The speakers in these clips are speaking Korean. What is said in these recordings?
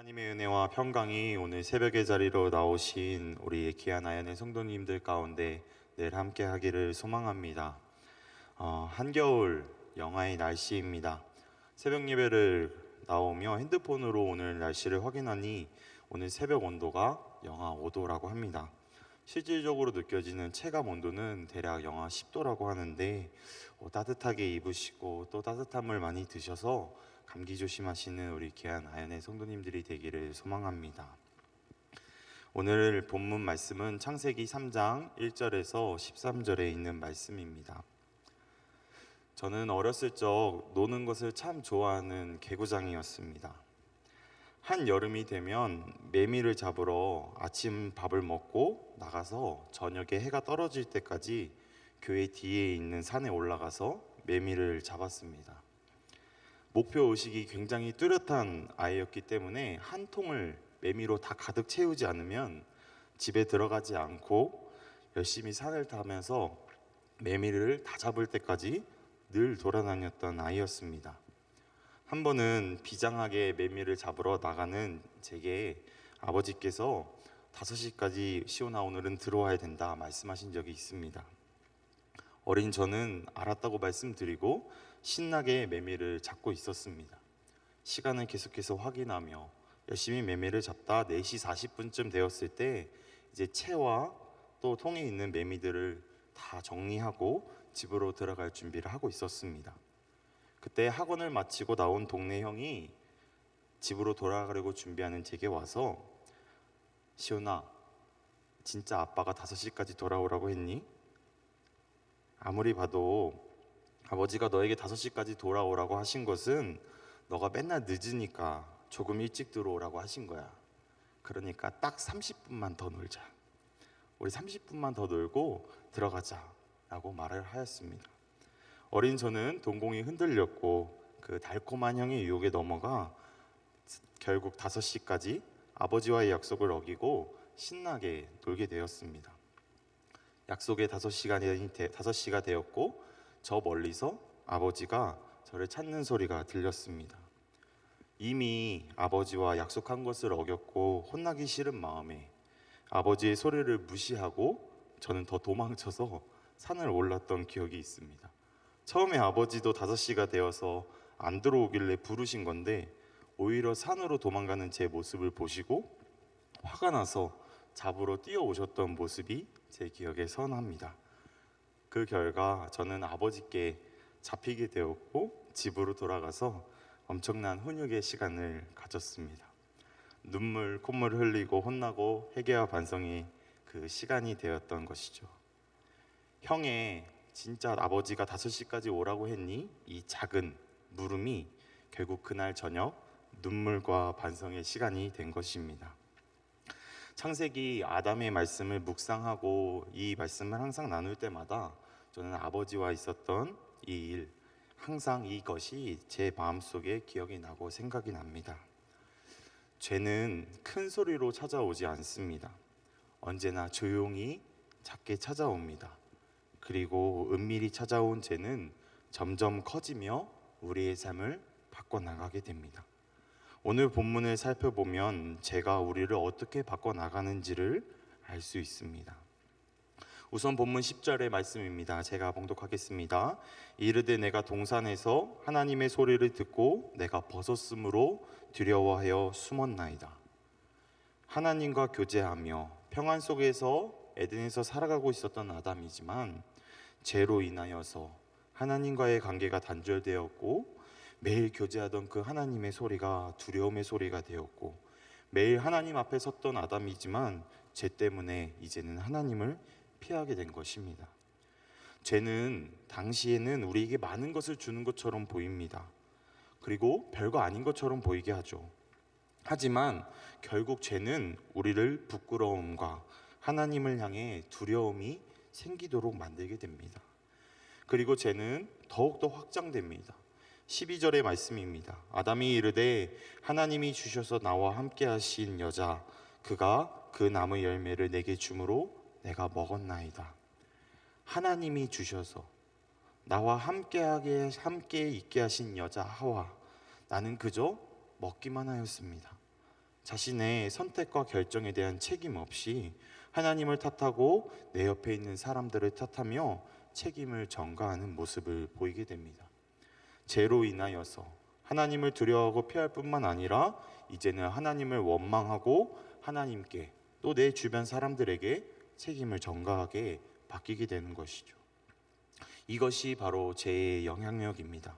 하나님의 은혜와 평강이 오늘 새벽의 자리로 나오신 우리 귀한 아연의 성도님들 가운데 늘 함께 하기를 소망합니다. 어, 한겨울 영하의 날씨입니다. 새벽 예배를 나오며 핸드폰으로 오늘 날씨를 확인하니 오늘 새벽 온도가 영하 5도라고 합니다. 실질적으로 느껴지는 체감 온도는 대략 영하 10도라고 하는데 어, 따뜻하게 입으시고 또 따뜻함을 많이 드셔서 감기 조심하시는 우리 귀한 아연의 성도님들이 되기를 소망합니다. 오늘 본문 말씀은 창세기 3장 1절에서 13절에 있는 말씀입니다. 저는 어렸을 적 노는 것을 참 좋아하는 개구장이었습니다. 한 여름이 되면 매미를 잡으러 아침 밥을 먹고 나가서 저녁에 해가 떨어질 때까지 교회 뒤에 있는 산에 올라가서 매미를 잡았습니다. 목표 의식이 굉장히 뚜렷한 아이였기 때문에 한 통을 매미로 다 가득 채우지 않으면 집에 들어가지 않고 열심히 산을 타면서 매미를 다 잡을 때까지 늘 돌아다녔던 아이였습니다. 한 번은 비장하게 매미를 잡으러 나가는 제게 아버지께서 5시까지 시온아 오늘은 들어와야 된다 말씀하신 적이 있습니다. 어린 저는 알았다고 말씀드리고 신나게 매미를 잡고 있었습니다. 시간을 계속해서 확인하며 열심히 매미를 잡다 4시 40분쯤 되었을 때 이제 채와 또 통에 있는 매미들을 다 정리하고 집으로 들어갈 준비를 하고 있었습니다. 그때 학원을 마치고 나온 동네 형이 집으로 돌아가려고 준비하는 제게 와서 시온아 진짜 아빠가 5시까지 돌아오라고 했니? 아무리 봐도 아버지가 너에게 5시까지 돌아오라고 하신 것은 너가 맨날 늦으니까 조금 일찍 들어오라고 하신 거야. 그러니까 딱 30분만 더 놀자. 우리 30분만 더 놀고 들어가자. 라고 말을 하였습니다. 어린 저는 동공이 흔들렸고 그 달콤한 형의 유혹에 넘어가 결국 5시까지 아버지와의 약속을 어기고 신나게 놀게 되었습니다. 약속의 5시간이 5시가 되었고 저 멀리서 아버지가 저를 찾는 소리가 들렸습니다. 이미 아버지와 약속한 것을 어겼고 혼나기 싫은 마음에 아버지의 소리를 무시하고 저는 더 도망쳐서 산을 올랐던 기억이 있습니다. 처음에 아버지도 5시가 되어서 안 들어오길래 부르신 건데 오히려 산으로 도망가는 제 모습을 보시고 화가 나서 잡으러 뛰어오셨던 모습이 제 기억에 선합니다. 그 결과 저는 아버지께 잡히게 되었고 집으로 돌아가서 엄청난 훈육의 시간을 가졌습니다. 눈물, 콧물 흘리고 혼나고 회개와 반성이 그 시간이 되었던 것이죠. 형의 진짜 아버지가 5시까지 오라고 했니? 이 작은 물음이 결국 그날 저녁 눈물과 반성의 시간이 된 것입니다. 창세기 아담의 말씀을 묵상하고 이 말씀을 항상 나눌 때마다 저는 아버지와 있었던 이 일, 항상 이것이 제 마음속에 기억이 나고 생각이 납니다. 죄는 큰 소리로 찾아오지 않습니다. 언제나 조용히 작게 찾아옵니다. 그리고 은밀히 찾아온 죄는 점점 커지며 우리의 삶을 바꿔나가게 됩니다. 오늘 본문을 살펴보면 제가 우리를 어떻게 바꿔 나가는지를 알 수 있습니다. 우선 본문 10절의 말씀입니다. 제가 봉독하겠습니다. 이르되 내가 동산에서 하나님의 소리를 듣고 내가 벗었으므로 두려워하여 숨었나이다. 하나님과 교제하며 평안 속에서 에덴에서 살아가고 있었던 아담이지만 죄로 인하여서 하나님과의 관계가 단절되었고 매일 교제하던 그 하나님의 소리가 두려움의 소리가 되었고 매일 하나님 앞에 섰던 아담이지만 죄 때문에 이제는 하나님을 피하게 된 것입니다. 죄는 당시에는 우리에게 많은 것을 주는 것처럼 보입니다. 그리고 별거 아닌 것처럼 보이게 하죠. 하지만 결국 죄는 우리를 부끄러움과 하나님을 향해 두려움이 생기도록 만들게 됩니다. 그리고 죄는 더욱더 확장됩니다. 12절의 말씀입니다. 아담이 이르되 하나님이 주셔서 나와 함께 하신 여자 그가 그 나무 열매를 내게 주므로 내가 먹었나이다. 하나님이 주셔서 나와 함께하게 함께 있게 하신 여자 하와 나는 그저 먹기만 하였습니다. 자신의 선택과 결정에 대한 책임 없이 하나님을 탓하고 내 옆에 있는 사람들을 탓하며 책임을 전가하는 모습을 보이게 됩니다. 죄로 인하여서 하나님을 두려워하고 피할 뿐만 아니라 이제는 하나님을 원망하고 하나님께 또 내 주변 사람들에게 책임을 전가하게 바뀌게 되는 것이죠. 이것이 바로 죄의 영향력입니다.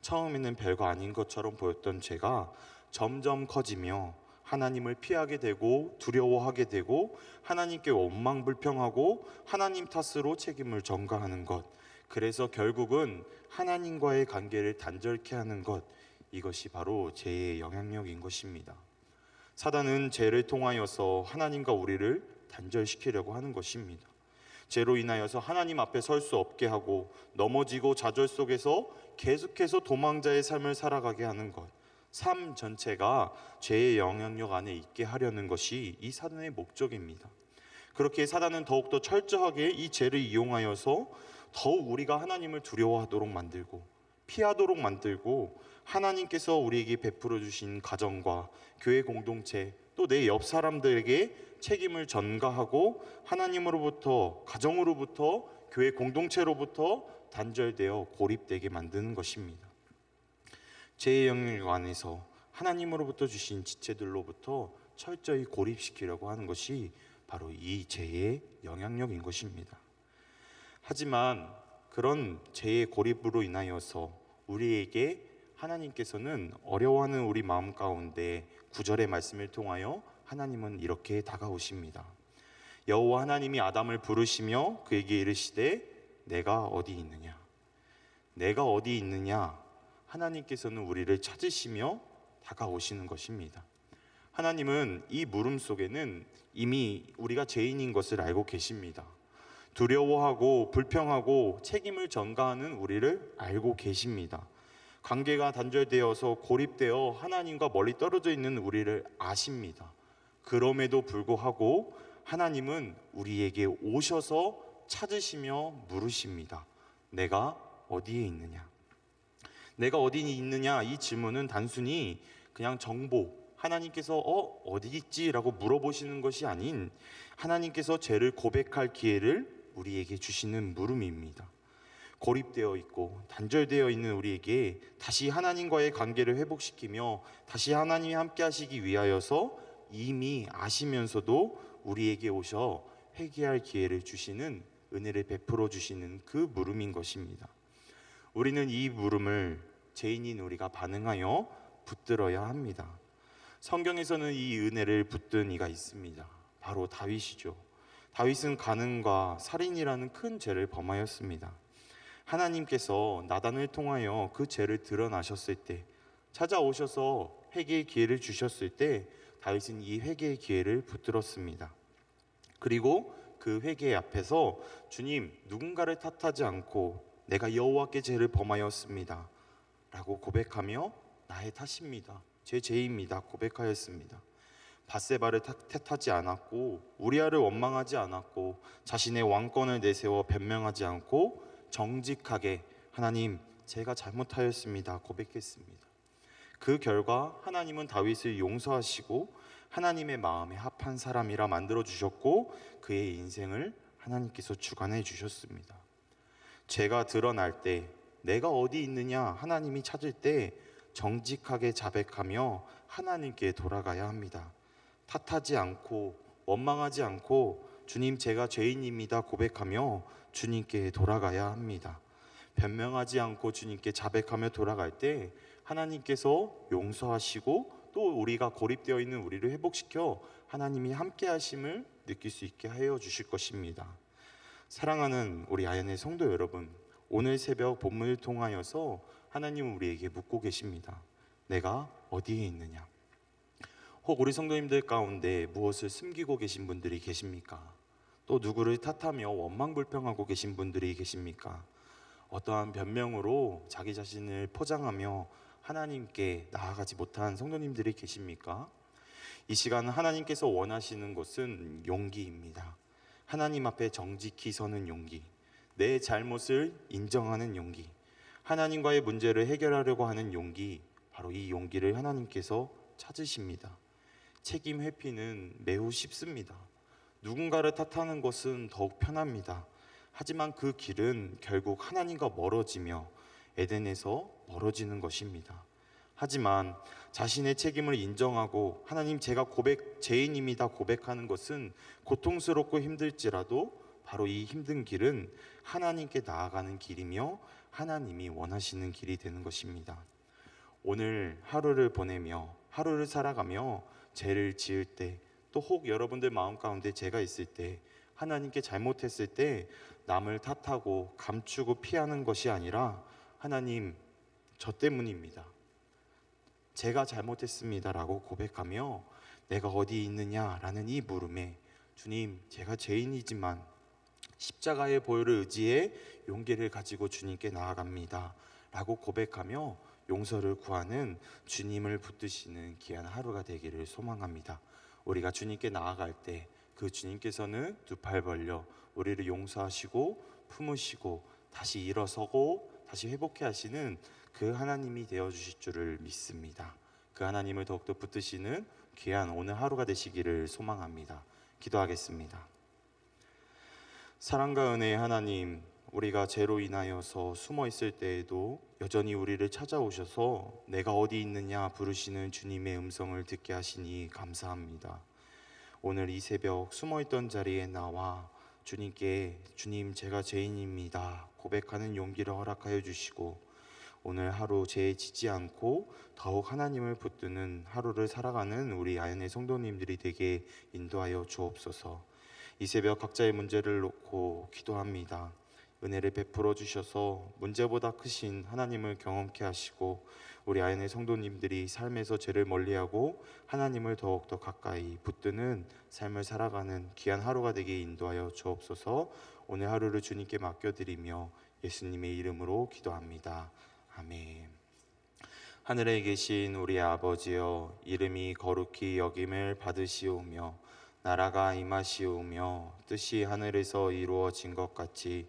처음에는 별거 아닌 것처럼 보였던 죄가 점점 커지며 하나님을 피하게 되고 두려워하게 되고 하나님께 원망 불평하고 하나님 탓으로 책임을 전가하는 것. 그래서 결국은 하나님과의 관계를 단절케 하는 것. 이것이 바로 죄의 영향력인 것입니다. 사단은 죄를 통하여서 하나님과 우리를 단절시키려고 하는 것입니다. 죄로 인하여서 하나님 앞에 설 수 없게 하고 넘어지고 좌절 속에서 계속해서 도망자의 삶을 살아가게 하는 것. 삶 전체가 죄의 영향력 안에 있게 하려는 것이 이 사단의 목적입니다. 그렇게 사단은 더욱더 철저하게 이 죄를 이용하여서 더욱 우리가 하나님을 두려워하도록 만들고 피하도록 만들고 하나님께서 우리에게 베풀어 주신 가정과 교회 공동체 또 내 옆 사람들에게 책임을 전가하고 하나님으로부터 가정으로부터 교회 공동체로부터 단절되어 고립되게 만드는 것입니다. 죄의 영역 안에서 하나님으로부터 주신 지체들로부터 철저히 고립시키려고 하는 것이 바로 이 죄의 영향력인 것입니다. 하지만 그런 죄의 고립으로 인하여서 우리에게 하나님께서는 어려워하는 우리 마음 가운데 구절의 말씀을 통하여 하나님은 이렇게 다가오십니다. 여호와 하나님이 아담을 부르시며 그에게 이르시되 내가 어디 있느냐 내가 어디 있느냐 하나님께서는 우리를 찾으시며 다가오시는 것입니다. 하나님은 이 물음 속에는 이미 우리가 죄인인 것을 알고 계십니다. 두려워하고 불평하고 책임을 전가하는 우리를 알고 계십니다. 관계가 단절되어서 고립되어 하나님과 멀리 떨어져 있는 우리를 아십니다. 그럼에도 불구하고 하나님은 우리에게 오셔서 찾으시며 물으십니다. 내가 어디에 있느냐? 내가 어디 있느냐? 이 질문은 단순히 그냥 정보, 하나님께서 어 어디 있지라고 물어보시는 것이 아닌 하나님께서 죄를 고백할 기회를 우리에게 주시는 물음입니다. 고립되어 있고 단절되어 있는 우리에게 다시 하나님과의 관계를 회복시키며 다시 하나님이 함께 하시기 위하여서 이미 아시면서도 우리에게 오셔 회개할 기회를 주시는 은혜를 베풀어 주시는 그 물음인 것입니다. 우리는 이 물음을 죄인인 우리가 반응하여 붙들어야 합니다. 성경에서는 이 은혜를 붙든 이가 있습니다. 바로 다윗이죠. 다윗은 간음과 살인이라는 큰 죄를 범하였습니다. 하나님께서 나단을 통하여 그 죄를 드러나셨을 때 찾아오셔서 회개의 기회를 주셨을 때 다윗은 이 회개의 기회를 붙들었습니다. 그리고 그 회개 앞에서 주님 누군가를 탓하지 않고 내가 여호와께 죄를 범하였습니다. 라고 고백하며 나의 탓입니다. 제 죄입니다. 고백하였습니다. 바세바를 탓하지 않았고 우리아를 원망하지 않았고 자신의 왕권을 내세워 변명하지 않고 정직하게 하나님 제가 잘못하였습니다. 고백했습니다. 그 결과 하나님은 다윗을 용서하시고 하나님의 마음에 합한 사람이라 만들어 주셨고 그의 인생을 하나님께서 주관해 주셨습니다. 죄가 드러날 때 내가 어디 있느냐 하나님이 찾을 때 정직하게 자백하며 하나님께 돌아가야 합니다. 탓하지 않고 원망하지 않고 주님 제가 죄인입니다 고백하며 주님께 돌아가야 합니다. 변명하지 않고 주님께 자백하며 돌아갈 때 하나님께서 용서하시고 또 우리가 고립되어 있는 우리를 회복시켜 하나님이 함께 하심을 느낄 수 있게 하여 주실 것입니다. 사랑하는 우리 아연의 성도 여러분, 오늘 새벽 본문을 통하여서 하나님은 우리에게 묻고 계십니다. 내가 어디에 있느냐? 혹 우리 성도님들 가운데 무엇을 숨기고 계신 분들이 계십니까? 또 누구를 탓하며 원망 불평하고 계신 분들이 계십니까? 어떠한 변명으로 자기 자신을 포장하며 하나님께 나아가지 못한 성도님들이 계십니까? 이 시간 하나님께서 원하시는 것은 용기입니다. 하나님 앞에 정직히 서는 용기, 내 잘못을 인정하는 용기, 하나님과의 문제를 해결하려고 하는 용기, 바로 이 용기를 하나님께서 찾으십니다. 책임 회피는 매우 쉽습니다. 누군가를 탓하는 것은 더욱 편합니다. 하지만 그 길은 결국 하나님과 멀어지며 에덴에서 멀어지는 것입니다. 하지만 자신의 책임을 인정하고 하나님 제가 고백 죄인입니다 고백하는 것은 고통스럽고 힘들지라도 바로 이 힘든 길은 하나님께 나아가는 길이며 하나님이 원하시는 길이 되는 것입니다. 오늘 하루를 보내며 하루를 살아가며 죄를 지을 때 또 혹 여러분들 마음 가운데 죄가 있을 때 하나님께 잘못했을 때 남을 탓하고 감추고 피하는 것이 아니라 하나님 저 때문입니다. 제가 잘못했습니다라고 고백하며 내가 어디 있느냐라는 이 물음에 주님 제가 죄인이지만 십자가의 보혈을 의지해 용기를 가지고 주님께 나아갑니다. 라고 고백하며 용서를 구하는 주님을 붙드시는 귀한 하루가 되기를 소망합니다. 우리가 주님께 나아갈 때 그 주님께서는 두 팔 벌려 우리를 용서하시고 품으시고 다시 일어서고 다시 회복해 하시는 그 하나님이 되어 주실 줄을 믿습니다. 그 하나님을 더욱더 붙드시는 귀한 오늘 하루가 되시기를 소망합니다. 기도하겠습니다. 사랑과 은혜의 하나님, 우리가 죄로 인하여서 숨어 있을 때에도 여전히 우리를 찾아오셔서 내가 어디 있느냐 부르시는 주님의 음성을 듣게 하시니 감사합니다. 오늘 이 새벽 숨어 있던 자리에 나와 주님께 주님 제가 죄인입니다 고백하는 용기를 허락하여 주시고 오늘 하루 죄에 지지 않고 더욱 하나님을 붙드는 하루를 살아가는 우리 아연의 성도님들이 되게 인도하여 주옵소서. 이 새벽 각자의 문제를 놓고 기도합니다. 은혜를 베풀어 주셔서 문제보다 크신 하나님을 경험케 하시고 우리 아연의 성도님들이 삶에서 죄를 멀리하고 하나님을 더욱더 가까이 붙드는 삶을 살아가는 귀한 하루가 되게 인도하여 주옵소서. 오늘 하루를 주님께 맡겨드리며 예수님의 이름으로 기도합니다. 아멘. 하늘에 계신 우리 아버지여 이름이 거룩히 여김을 받으시오며 나라가 임하시오며 뜻이 하늘에서 이루어진 것 같이